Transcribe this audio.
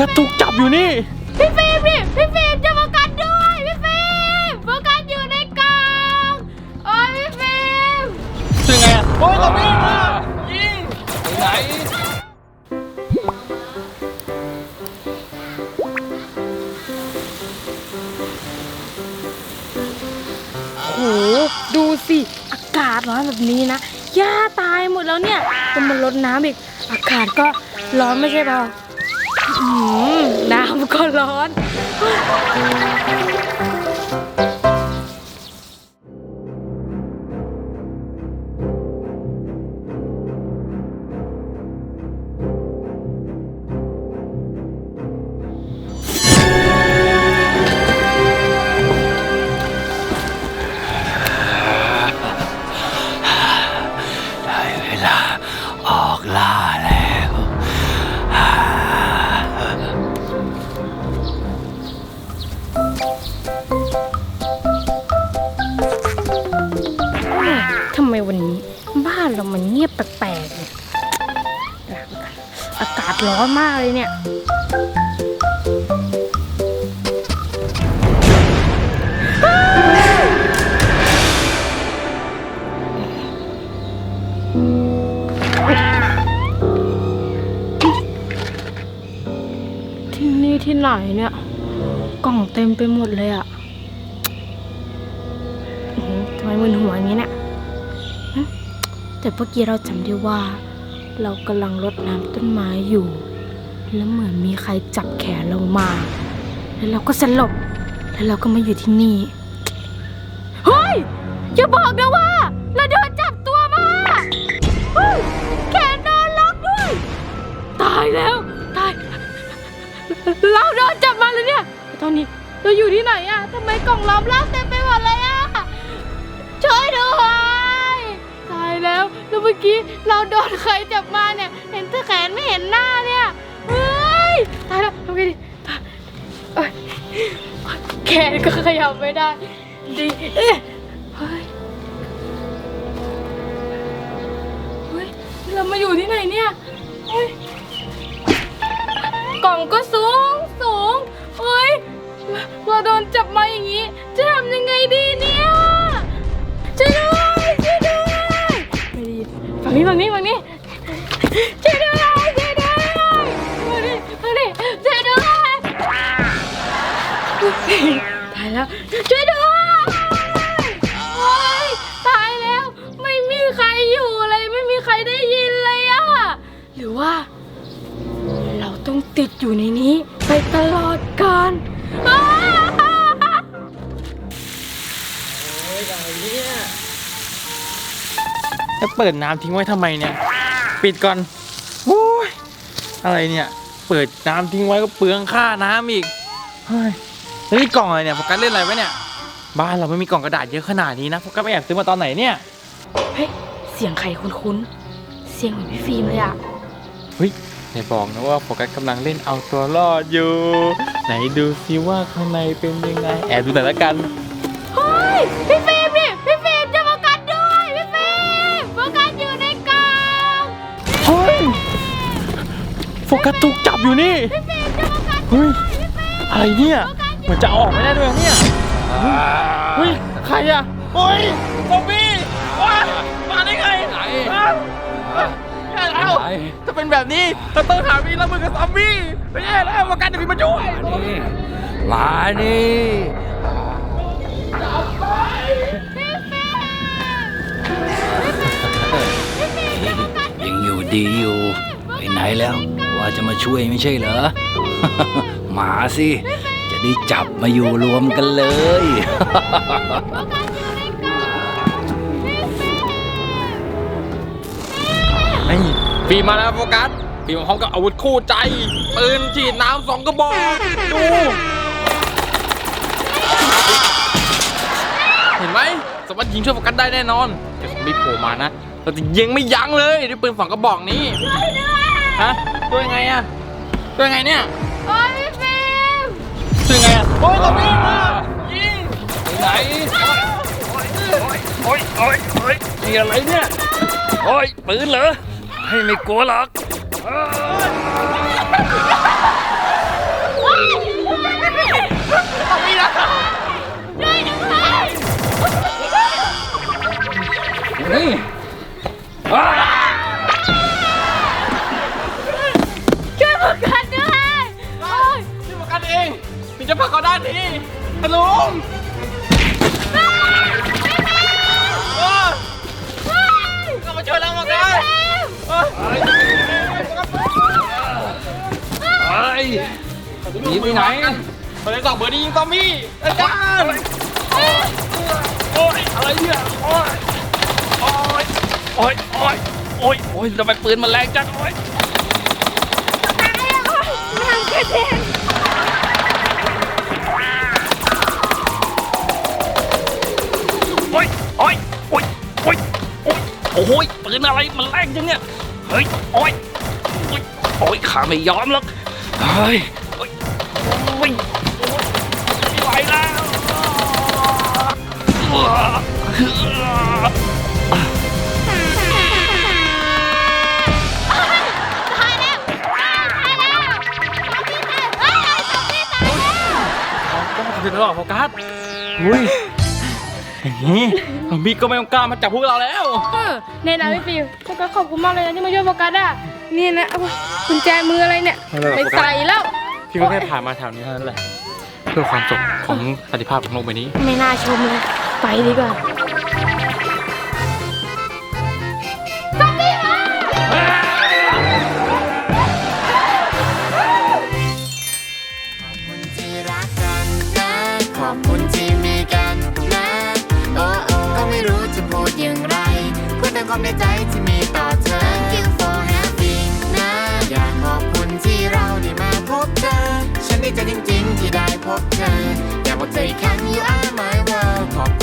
กัสถูกจับอยู่นี่ พี่ฟิล์มดิพี่ฟิล์มจะโฟกัสด้วย พี่ฟิล์มโฟกัสอยู่ในกล่องโอ้ยพี่ฟิล์มยังไงอะโอ้ยตบพี่มายิงไหนโหดูสิอากาศร้อนแบบนี้นะหญ้าตายหมดแล้วเนี่ยต้องมาลดน้ำอีก อากาศก็ร้อนไม่ใช่เปล่าอื้อหือ น้ำก็ร้อนานเรามันเงียบแปลกๆเนี่ยอากาศร้อนมากเลยเนี่ยที่นี่ที่ไหนเนี่ย กล่องเต็มไปหมดเลยอะทำไมมึนหัวอย่างนี้เนี่ย แต่เมื่อกี้เราจำได้ว่า เรากำลังรดน้ำต้นไม้อยู่ แล้วเหมือนมีใครจับแขนเรามา แล้วเราก็สลบ แล้วเราก็มาอยู่ที่นี่เฮ้ยอย่าบอกนะว่า เราโดนจับตัวมาเฮ้ยแขนโดนล็อกด้วย ตายแล้ว ตาย เราโดนจับมาเลยเนี่ยตอนนี้เราอยู่ที่ไหนอะทำไมกล่องล้อมรอบเต็มไปหมดเลยอะช่วยด้วย แล้ว แล้วเมื่อกี้เราโดนใครจับมาเนี่ย เห็นแต่แขนไม่เห็นหน้าเนี่ยเฮ้ยตายแล้วทำไงดีเอ้ยแขนก็ขยับไม่ได้ดีเอ้ยเฮ้ยเฮ้ยเรามาอยู่ที่ไหนเนี่ยเฮ้ยกล่องก็สูงสูงเฮ้ยเราเราโดนจับมาอย่างนี้ จะทำยังไงดีเนี่ยช่วยด้วย ฝั่งนี้ฝั่งนี้ช่วยด้วยช่วยด้วยฝั่งนี้ฝั่งนี้ช่วยด้วยตายแล้วช่วยด้วยโอ๊ยตายแล้ว ไม่มีใครอยู่เลยไม่มีใครได้ยินเลยอะหรือว่า เราต้องติดอยู่ในนี้ ไปตลอดกาลอ้าวจะเปิดน้ำทิ้งไว้ทำไมเนี่ย ปิดก่อนโอ้ยอะไรเนี่ย เปิดน้ำทิ้งไว้ก็เปลืองค่าน้ำอีก เฮ้ยแล้วนี่กล่องอะไรเนี่ยโฟกัสเล่นอะไรไว้เนี่ย บ้านเราไม่มีกล่องกระดาษเยอะขนาดนี้นะโฟกัสไปแอบซื้อมาตอนไหนเนี่ย เฮ้ย เสียงใครคุ้นๆ เสียงเหมือนพี่ฟิล์มเลยอะเฮ้ยอย่าบอกนะว่าโฟกัสกำลังเล่นเอาตัวรอดอยู่ ไหนดูซิว่าข้างในเป็นยังไง แอบดูหน่อยละกัน เฮ้ย พี่ฟิล์ม โฟกัสถูกจับอยู่นี่พี่ฟิล์มจะโฟกัสเฮ้ยอะไรเนี่ยเหมือนจะเอาออกไม่ได้ด้วยเนี่ยเฮ้ยใครอะเฮ้ยซอมบี้ว้ามาได้ไงไหนอ้าวแย่แล้วไหนถ้าเป็นแบบนี้เราต้องหาวีรับมือกับซอมบี้ไม่แย่แล้วประกันจะมีมาช่วยนี่มานี่ยังอยู่ดีอยู่ไปไหนแล้ว ว่าจะมาช่วยไม่ใช่เหรอ มาสิ จะได้จับมาอยู่รวมกันเลยนี่ปีมาแล้วโฟกัสปีมาพร้อมกับอาวุธคู่ใจ ปืนฉีดน้ำสองกระบอก ดู เห็นไหมสามารถยิงช่วยโฟกัสได้แน่นอนแต่ไม่โผล่มานะ เราจะยิงไม่ยั้งเลยด้วยปืนสองกระบอกนี้ ฮะ ตัวยังไงอะตัวยังไงเนี่ยโอ้ยพี่ฟิล์ตัวยังไงอะโอ้ยตัวนี้มายิงไหนโอ้ยโอ้ยโอ้ยเกี่ยอะไรเนี่ยโอ้ยปืนเหรอให้ไม่กลัวหรอกไม่ได้ได้ยังไงนี่ หนีไปไหนเบอร์สองเบอร์นี้ยิงตอมมี่อาจารย์โอ้ยอะไรเนี่ยโอ้ยโอ้ยโอ้ยโอ้ยโอ้ยโอ้ยทำไมปืนมันแรงจังโอ้ยโอ้ยโอ้ยโอ้ยโอ้ยโอ้ยโอ้ยปืนอะไรมันแรงจังเนี่ยเฮ้ยโอ้ยโอ้ยโอ้ยข้าไม่ยอมหรอกเฮ้ย ก็มาถึงแล้วเหรอโฟกัสอุ้ยอย่างนี้ซอมบี้ก็ไม่ต้องกล้ามาจับพวกเราแล้ว เออในนะพี่ฟิวโฟกัสขอบคุณมากเลยนะที่มาช่วยโฟกัสอะนี่นะเอากุญแจมืออะไรเนี่ยไม่เป็นไรไม่ใส่แล้ว พี่ก็แค่ผ่านมาแถวนี้เท่านั้นแหละ เพื่อความสุขของสันติภาพของโลกใบนี้ ไม่น่าชมเลย ไปดีกว่าความในใจที่มีต่อเธอ Thank you for having นะอยากขอบคุณที่เราได้มาพบเธอ ฉันดีใจจริงๆที่ได้พบเธอ อยากบอกเธออีกครั้ง You are my world ขอบ